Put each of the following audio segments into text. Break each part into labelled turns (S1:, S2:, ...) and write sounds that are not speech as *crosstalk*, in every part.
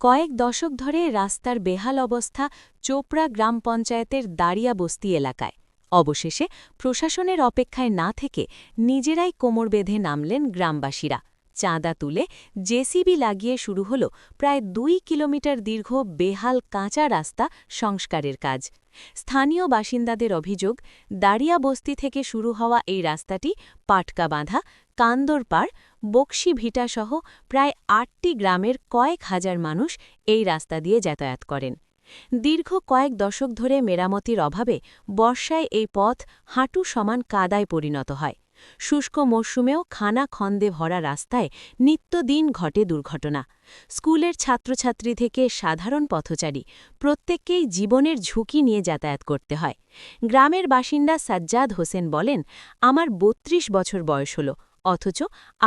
S1: কয়েক দশক ধরে রাস্তার বেহাল অবস্থা চোপড়া গ্রাম পঞ্চায়েতের দাঁড়িয়া বস্তি এলাকায়। অবশেষে প্রশাসনের অপেক্ষায় না থেকে নিজেরাই কোমর বেঁধে নামলেন গ্রামবাসীরা। চাঁদা তুলে জেসিবি লাগিয়ে শুরু হল প্রায় দুই কিলোমিটার দীর্ঘ বেহাল কাঁচা রাস্তা সংস্কারের কাজ। স্থানীয় বাসিন্দাদের অভিযোগ, দাঁড়িয়া বস্তি থেকে শুরু হওয়া এই রাস্তাটি পাটকা বাঁধা কান্দরপাড় বক্সি ভিটাসহ প্রায় আটটি গ্রামের কয়েক হাজার মানুষ এই রাস্তা দিয়ে যাতায়াত করেন। দীর্ঘ কয়েক দশক ধরে মেরামতির অভাবে বর্ষায় এই পথ হাঁটু সমান কাদায় পরিণত হয়। শুষ্ক মরশুমেও খানা খন্দে ভরা রাস্তায় নিত্যদিন ঘটে দুর্ঘটনা। স্কুলের ছাত্রছাত্রী থেকে সাধারণ পথচারী প্রত্যেককেই জীবনের ঝুঁকি নিয়ে যাতায়াত করতে হয়। গ্রামের বাসিন্দা সাজ্জাদ হোসেন বলেন, আমার ৩২ বছর বয়স হল। অথচ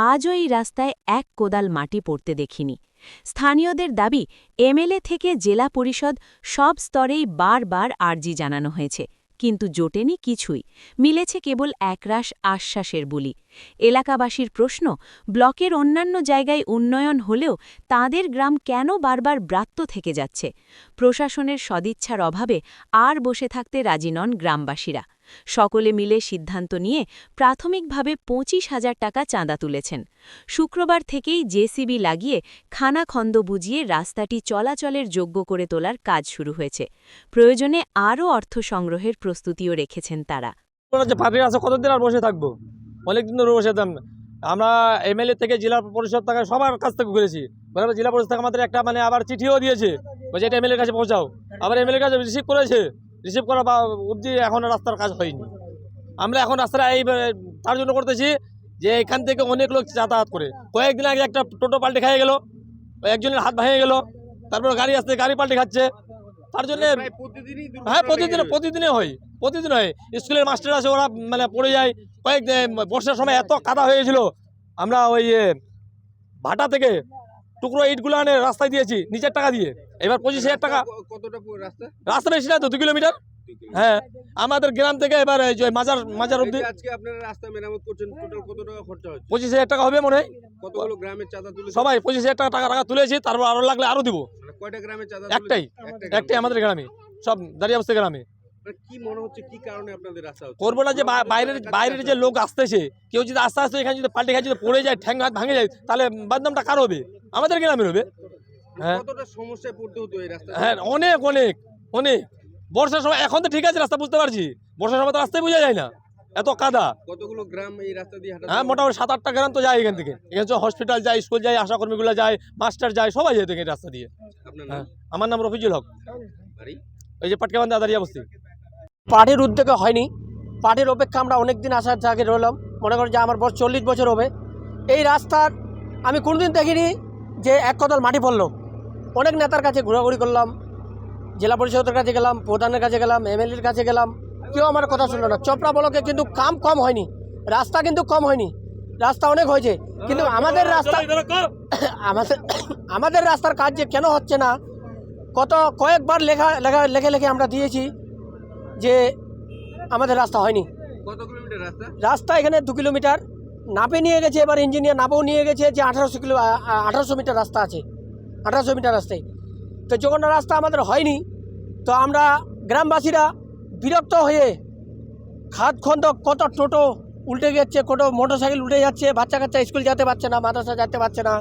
S1: আজও এই রাস্তায় এক কোদাল মাটি পড়তে দেখিনি। স্থানীয়দের দাবি, এমএলএ থেকে জেলা পরিষদ সব স্তরেই বারবার আর্জি জানানো হয়েছে, কিন্তু জোটেনি কিছুই। মিলেছে কেবল একরাশ আশ্বাসের বুলি। এলাকাবাসীর প্রশ্ন, ব্লকের অন্যান্য জায়গায় উন্নয়ন হলেও তাদের গ্রাম কেন বারবার ব্রাত্য থেকে যাচ্ছে? প্রশাসনের সদিচ্ছার অভাবে আর বসে থাকতে রাজি নন গ্রামবাসীরা। সকলে মিলে সিদ্ধান্ত নিয়ে প্রাথমিকভাবে পঁচিশ হাজার টাকা চাঁদা তুলেছেন। শুক্রবার থেকেই জেসিবি লাগিয়ে খানাখন্দ বুঝিয়ে রাস্তাটি চলাচলের যোগ্য করে তোলার কাজ শুরু হয়েছে। প্রয়োজনে আরও অর্থ সংগ্রহের প্রস্তুতিও রেখেছেন তারা।
S2: কতদিন আর বসে থাকব? অনেকদিন ধরে বসে থাকতাম আমরা এমএলএ থেকে জেলা পরিষদ থেকে সবার কাছ থেকে ঘুরেছি জেলা পরিষদ থেকে আমাদের একটা মানে আবার চিঠিও দিয়েছে। এটা এমএলএর কাছে পৌঁছাও। আবার এমএলএর কাছে রিসিভ করেছে। রিসিভ করা বা অবধি এখন রাস্তার কাজ হয়নি। আমরা এখন রাস্তাটা এই তার জন্য করতেছি যে এখান থেকে অনেক লোক যাতায়াত করে। কয়েকদিন আগে একটা টোটো পাল্টে খেয়ে গেল একজনের হাত ভেঙে গেল তারপর গাড়ি আসতে গাড়ি পাল্টে খাচ্ছে। তার জন্য হ্যাঁ প্রতিদিন প্রতিদিনে হয় প্রতিদিন হয়। স্কুলের মাস্টার আছে ওরা মানে পড়ে যায়। কয়েক বর্ষার সময় এত কাদা হয়েছিল আমরা ওই ভাটা থেকে টুকরো ইটগুলো আনে রাস্তায় দিয়েছি নিচের টাকা দিয়ে। এবার পঁচিশ হাজার টাকা।
S3: কতটা রাস্তা?
S2: রাস্তা বেশি না তো দু কিলোমিটার? হ্যাঁ আমাদের গ্রাম থেকে এবার মাজার মাজার অব্দি পঁচিশ হাজার টাকা হবে মনে হয়। সবাই পঁচিশ হাজার টাকা টাকা টাকা তুলেছি তারপর আরও লাগলে আরও দিব।
S3: মানে কয়টা গ্রামের চাঁদা
S2: একটাই একটাই আমাদের গ্রামে সব দাঁড়িয়ে অবস্থা গ্রামে।
S3: কি মনে হচ্ছে কি কারণে আপনাদের রাস্তা
S2: করব না যে বাইরের বাইরের যে লোক আসতেছে কেউ যদি আস্তে আস্তে এখানে যদি পাল্টে খায় যদি পড়ে যায় ঠ্যাং হাত ভাঙে যায় তাহলে বদনামটা কার হবে? আমাদের গ্রামের হবে। হ্যাঁ।
S3: সমস্যায় পড়তে হতো এই রাস্তা
S2: হ্যাঁ অনেক অনেক অনেক। বর্ষার সময় এখন তো ঠিক আছে রাস্তা বুঝতে পারছি। বর্ষার সময় তো রাস্তায় বোঝা যায় না। এত কাদা।
S3: কতগুলো গ্রাম এই রাস্তা দিয়ে
S2: হ্যাঁ মোটামুটি সাত আটটা গ্রাম তো যায় এখান থেকে। এখানে হসপিটাল যায় স্কুল যায় আশাকর্মীগুলো যায় মাস্টার যায় সবাই যায় এই রাস্তা দিয়ে। হ্যাঁ। আমার নাম রফিজুল হক। এই যে পাটকাবান্ধা দাঁড়িয়ে বস্তি
S4: পার্টির উদ্যোগে হয়নি। পার্টির অপেক্ষা আমরা অনেক দিন আসার আগে রইলাম। মনে করেন যে আমার বয়স চল্লিশ বছর হবে। এই রাস্তার আমি কোনোদিন দেখিনি যে এক কদল মাটি পড়ল। অনেক নেতার কাছে ঘোরাঘুরি করলাম। জেলা পরিষদের কাছে গেলাম, প্রধানের কাছে গেলাম, এমএলএর কাছে গেলাম। কেউ আমার কথা শুনলো না। চোপড়া বলকে কিন্তু কাম কম হয়নি। রাস্তা কিন্তু কম হয়নি। রাস্তা অনেক হয়েছে। কিন্তু আমাদের রাস্তা *coughs* আমাদের *coughs* আমাদের রাস্তার কাজ যে কেন হচ্ছে না, কত কয়েকবার লেখা লেখা, লেখে লেখে আমরা দিয়েছি। যে আমাদের রাস্তা হয়নি।
S3: কত কিলোমিটার রাস্তা?
S4: রাস্তা এখানে দু কিলোমিটার। নাপে নিয়ে গেছে এবার ইঞ্জিনিয়ার নাপেও নিয়ে গেছে যে আঠারোশো কিলো আঠারোশো মিটার রাস্তা আছে। আঠারোশো মিটার রাস্তায়। তো যখন রাস্তা আমাদের হয়নি তো আমরা গ্রামবাসীরা বিরক্ত হয়ে খাদ খন্দ কত টোটো উল্টে যাচ্ছে কত মোটর সাইকেল উল্টে যাচ্ছে বাচ্চা কাচ্চা স্কুল যেতে পারছে না মাদ্রাসা যেতে পারছে না।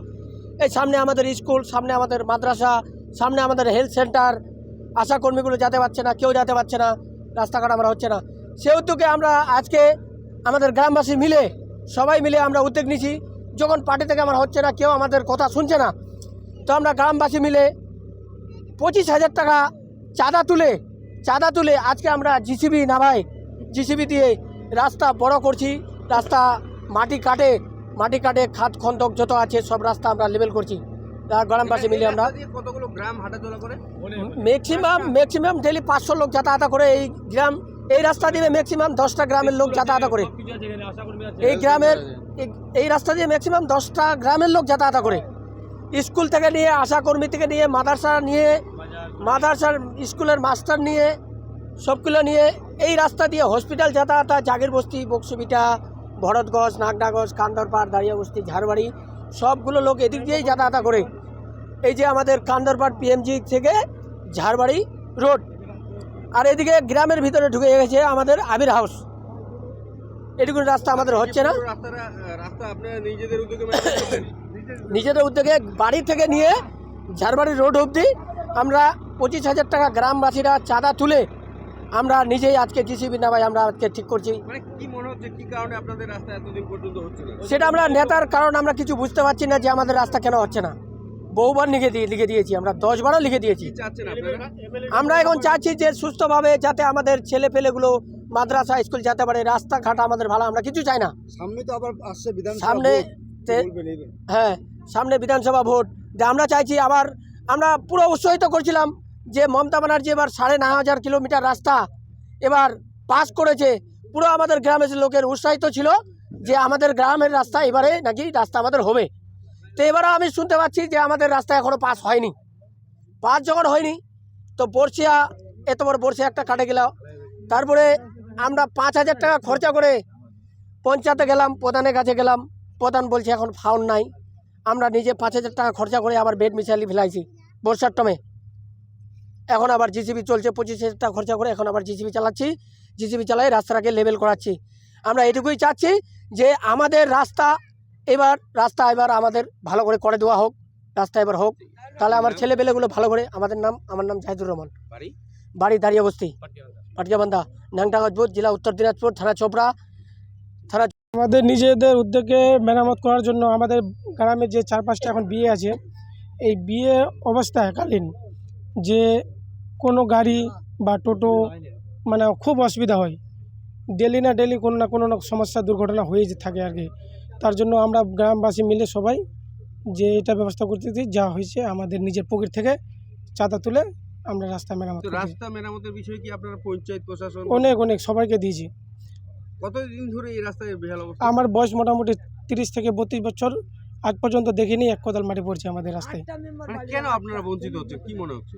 S4: এই সামনে আমাদের স্কুল সামনে আমাদের মাদ্রাসা সামনে আমাদের হেলথ সেন্টার আশাকর্মীগুলো যেতে পারছে না কেউ যেতে পারছে না। রাস্তাঘাট আমরা হচ্ছে না। সেহেতুকে আমরা আজকে আমাদের গ্রামবাসী মিলে, সবাই মিলে আমরা উদ্যোগ নিছি যখন পার্টি থেকে আমার হচ্ছে না, কেউ আমাদের কথা শুনছে না, তো আমরা গ্রামবাসী মিলে পঁচিশ হাজার টাকা চাঁদা তুলে চাঁদা তুলে আজকে আমরা জিসিবি নামাই জিসিবি দিয়ে রাস্তা বড় করছি। রাস্তা মাটি কাটে মাটি কাটে, খাত খন্দক যত আছে সব রাস্তা আমরা লেভেল করছি। আর গ্রামবাসী মিলে আমরা।
S3: কতগুলো গ্রাম হাঁটাচলা করে?
S4: ম্যাক্সিমাম ম্যাক্সিমাম ডেলি পাঁচশো লোক যাতায়াত করে এই গ্রাম। এই রাস্তা দিয়ে ম্যাক্সিমাম দশটা গ্রামের লোক যাতায়াত করে। এই গ্রামের এই- রাস্তা দিয়ে ম্যাক্সিমাম দশটা গ্রামের লোক যাতায়াত করে। স্কুল থেকে নিয়ে আশাকর্মী থেকে নিয়ে মাদ্রাসা নিয়ে মাদ্রাসার স্কুলের মাস্টার নিয়ে সবগুলো নিয়ে এই রাস্তা দিয়ে হসপিটাল যাতায়াত জাগের বস্তি বক্সবিটা ভরতগঞ্জ নাগডাগঞ্জ কান্দরপাড় দাঁড়িয়া বস্তি ঝাড়বাড়ি। সবগুলো লোক এদিক দিয়েই যাতায়াত করে। এই যে আমাদের কান্দরপাট পিএমজি থেকে ঝাড়বাড়ি রোড। আর এদিকে গ্রামের ভিতরে ঢুকে গেছে আমাদের আবির হাউস। এটুকু রাস্তা আমাদের হচ্ছে না।
S3: নিজেদের উদ্যোগে
S4: বাড়ি থেকে নিয়ে ঝাড়বাড়ি রোড অবধি আমরা পঁচিশ হাজার টাকা গ্রামবাসীরা চাঁদা তুলে আমরা নিজেই আজকে জিসিবি নামাই আমরা আজকে ঠিক করছি।
S3: মনে হচ্ছে কি কারণে আপনাদের রাস্তা এতদিন পর্যন্ত হচ্ছে না?
S4: সেটা আমরা নেতার কারণ আমরা কিছু বুঝতে পারছি না যে আমাদের রাস্তা কেন হচ্ছে না। বহুবার লিখে দিয়ে লিখে দিয়েছি আমরা দশ বারও লিখে দিয়েছি। আমরা এখন চাচ্ছি যে সুস্থভাবে যাতে আমাদের ছেলে পেলেগুলো মাদ্রাসা স্কুল যেতে পারে রাস্তাঘাট আমাদের ভালো আমরা কিছু চাই না।
S5: সামনে তো আবার আসছে
S4: সামনে? হ্যাঁ সামনে বিধানসভা ভোট। যে আমরা চাইছি আবার আমরা পুরো উৎসাহিত করছিলাম যে মমতা ব্যানার্জি এবার সাড়ে ন হাজার কিলোমিটার রাস্তা এবার পাস করেছে। পুরো আমাদের গ্রামের লোকের উৎসাহিত ছিল যে আমাদের গ্রামের রাস্তা এবারে নাকি রাস্তা আমাদের হবে। তো এবারে আমি শুনতে পাচ্ছি যে আমাদের রাস্তা এখনও পাস হয়নি। পাস যখন হয়নি, তো বর্ষিয়া এত বড় বর্ষিয়া একটা কাটে গেল তারপরে আমরা পাঁচ হাজার টাকা খরচা করে পঞ্চায়েতে গেলাম, প্রধানের কাছে গেলাম। প্রধান বলছে, এখন ফাউন্ড নাই। আমরা নিজে পাঁচ হাজার টাকা খরচা করে আবার বেড মিশালি ফেলাইছি বর্ষার টমে এখন আবার জিসিবি চলছে, পঁচিশ হাজার টাকা খরচা করে এখন আবার জিসিবি চালাচ্ছি। জিসিবি চালাই রাস্তাটাকে লেভেল করাচ্ছি। আমরা এটুকুই চাচ্ছি যে আমাদের রাস্তা এবার রাস্তা এবার আমাদের ভালো করে করে দেওয়া হোক রাস্তা এবার হোক। তাহলে আমার ছেলেপেলেগুলো ভালো করে আমাদের নাম আমার নাম জাহিদুর রহমান।
S3: বাড়ি?
S4: বাড়ি দাঁড়িয়ে বস্তি পাটিয়াবান্ধা ন্যাংটাগজপুর জেলা উত্তর দিনাজপুর থানা চোপড়া। থানা
S6: আমাদের নিজেদের উদ্যোগে মেরামত করার জন্য আমাদের গ্রামে যে চার পাঁচটা এখন বিয়ে আছে এই বিয়ে অবস্থাকালীন যে কোনো গাড়ি বা টোটো মানে খুব অসুবিধা হয়। ডেলি না ডেলি কোনো না কোনো না সমস্যা দুর্ঘটনা হয়ে যে থাকে আর কি। তার জন্য আমরা গ্রামবাসী মিলে সবাই যে এটা ব্যবস্থা করতেছি যা হয়েছে আমাদের নিজের পকেট থেকে চাঁদা তুলে আমরা রাস্তা মেরামত
S3: রাস্তা মেরামতের বিষয়ে কি আপনারা পঞ্চায়েত প্রশাসন
S6: অনেক অনেক সবাইকে দিয়েছি।
S3: কতদিন ধরে এই রাস্তায় বেহাল অবস্থা?
S6: আমার বয়স মোটামুটি তিরিশ থেকে বত্রিশ বছর। আজ পর্যন্ত দেখিনি এক কোদাল মাটি পড়ছে আমাদের রাস্তায়।
S3: মানে কেন আপনারা বঞ্চিত হচ্ছে কি মনে হচ্ছে?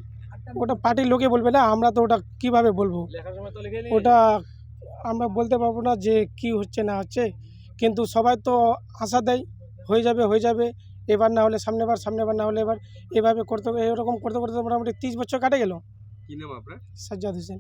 S6: ওটা পার্টির লোকে বলবে না আমরা তো ওটা কীভাবে বলব? ওটা আমরা বলতে পারব না যে কি হচ্ছে না হচ্ছে কিন্তু সবাই তো আশা দেয় হয়ে যাবে হয়ে যাবে এবার না হলে সামনেবার সামনেবার না হলে এবার এভাবে করতে এরকম করতে করতে মোটামুটি তিরিশ বছর কাটে গেল।
S3: কি নাম আপনার?
S6: সাজ্জাদ হোসেন।